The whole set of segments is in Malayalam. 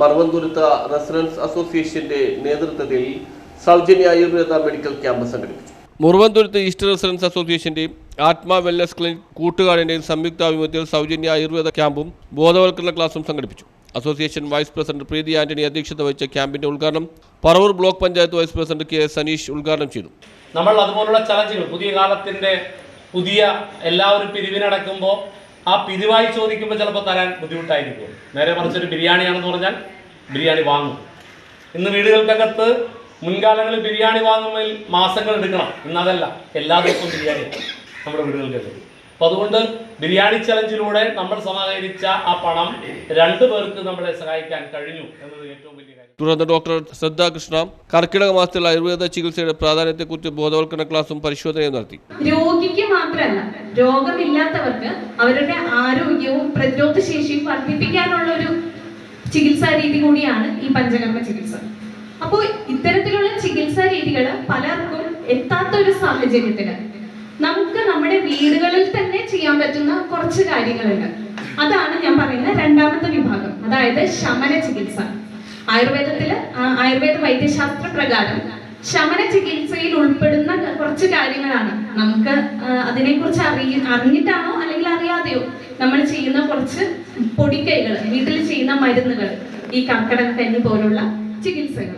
Maravanthuruthu residents അസോസിയേഷന്റെ നേതൃത്വത്തിൽ സൗജന്യ ആയുർവേദ മെഡിക്കൽ ക്യാമ്പ് സംഘടിപ്പിച്ചു. മുറുവന്തുരുത്ത് ഈസ്റ്റ് റെസിഡൻസ് അസോസിയേഷന്റെയും ആത്മാ വെൽനസ് ക്ലിനിക് കൂട്ടുകാരന്റെയും സംയുക്താഭിമുഖ്യത്തിൽ സൗജന്യ ആയുർവേദ ക്യാമ്പും ബോധവൽക്കരണ ക്ലാസും സംഘടിപ്പിച്ചു. Association vice president Preethi Antony അധ്യക്ഷത വഹിച്ച ക്യാമ്പിന്റെ ഉദ്ഘാടനം Paravur block panchayat vice president K Saneesh ഉദ്ഘാടനം ചെയ്തു. നമ്മൾ അതുപോലുള്ള ചലഞ്ചുകൾ പുതിയ കാലത്തിന്റെ പുതിയ എല്ലാവരും പിരിവിനടക്കുമ്പോൾ ആ പിരിവായി ചോദിക്കുമ്പോൾ ചിലപ്പോൾ തരാൻ ബുദ്ധിമുട്ടായിരിക്കും. നേരെ മറിച്ചൊരു ബിരിയാണിയാണെന്ന് പറഞ്ഞാൽ ബിരിയാണി വാങ്ങും. ഇന്ന് വീടുകൾക്കകത്ത് മുൻകാലങ്ങളിൽ ബിരിയാണി വാങ്ങുമ്പോൾ മാസങ്ങൾ എടുക്കണം. ഇന്നതല്ല എല്ലാ ദിവസവും ബിരിയാണി നമ്മുടെ വീടുകൾക്കകത്ത്. അപ്പോൾ അതുകൊണ്ട് ബിരിയാണി ചലഞ്ചിലൂടെ നമ്മൾ സമാഹരിച്ച ആ പണം രണ്ടു പേർക്ക് നമ്മളെ സഹായിക്കാൻ കഴിഞ്ഞു എന്നത് ഏറ്റവും വലിയ കാര്യം. തുടർന്ന് ഡോക്ടർ ശ്രദ്ധാ കൃഷ്ണ കർക്കിടക മാസത്തിൽ ആയുർവേദ ചികിത്സയുടെ പ്രാധാന്യത്തെക്കുറിച്ച് ബോധവൽക്കരണ ക്ലാസും പരിശോധനയും നടത്തി. രോഗിക്ക് മാത്രമല്ല രോഗമില്ലാത്തവർക്ക് അവരുടെ ആരോഗ്യവും പ്രതിരോധ ശേഷിയും വർദ്ധിപ്പിക്കാനുള്ള ഒരു ചികിത്സാ രീതി കൂടിയാണ് ഈ പഞ്ചകർമ്മ ചികിത്സ. അപ്പോൾ ഇത്തരത്തിലുള്ള ചികിത്സാ രീതികൾ പലർക്കും എത്താത്ത ഒരു സാഹചര്യത്തിന് നമുക്ക് നമ്മുടെ വീടുകളിൽ തന്നെ ചെയ്യാൻ പറ്റുന്ന കുറച്ച് കാര്യങ്ങളുണ്ട്. അതാണ് ഞാൻ പറയുന്ന രണ്ടാമത്തെ വിഭാഗം. അതായത് ശമന ചികിത്സ. ആയുർവേദത്തിൽ ആയുർവേദ വൈദ്യശാസ്ത്ര പ്രകാരം ശമന ചികിത്സയിൽ ഉൾപ്പെടുന്ന കുറച്ച് കാര്യങ്ങളാണ്. നമുക്ക് അതിനെ അതിനെക്കുറിച്ച് അറിയ അറിഞ്ഞിട്ടാണോ അല്ലെങ്കിൽ അറിയാതെയോ നമ്മൾ ചെയ്യുന്ന കുറച്ച് പൊടിക്കൈകൾ വീട്ടിൽ ചെയ്യുന്ന മരുന്നുകൾ ഈ കർക്കിടക കഞ്ഞി പോലുള്ള ചികിത്സകൾ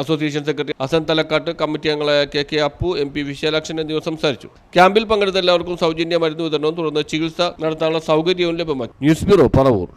association secretary Hasan Thalakkatt committee അംഗങ്ങളായ K K Appu M P Visalakshan എന്നിവർ സംസാരിച്ചു. ക്യാമ്പിൽ പങ്കെടുത്ത എല്ലാവർക്കും സൗജന്യ മരുന്ന് വിതരണവും തുടർന്ന് ചികിത്സ നടത്താനുള്ള സൗകര്യവും ലഭ്യമാക്കി. News bureau Paravur.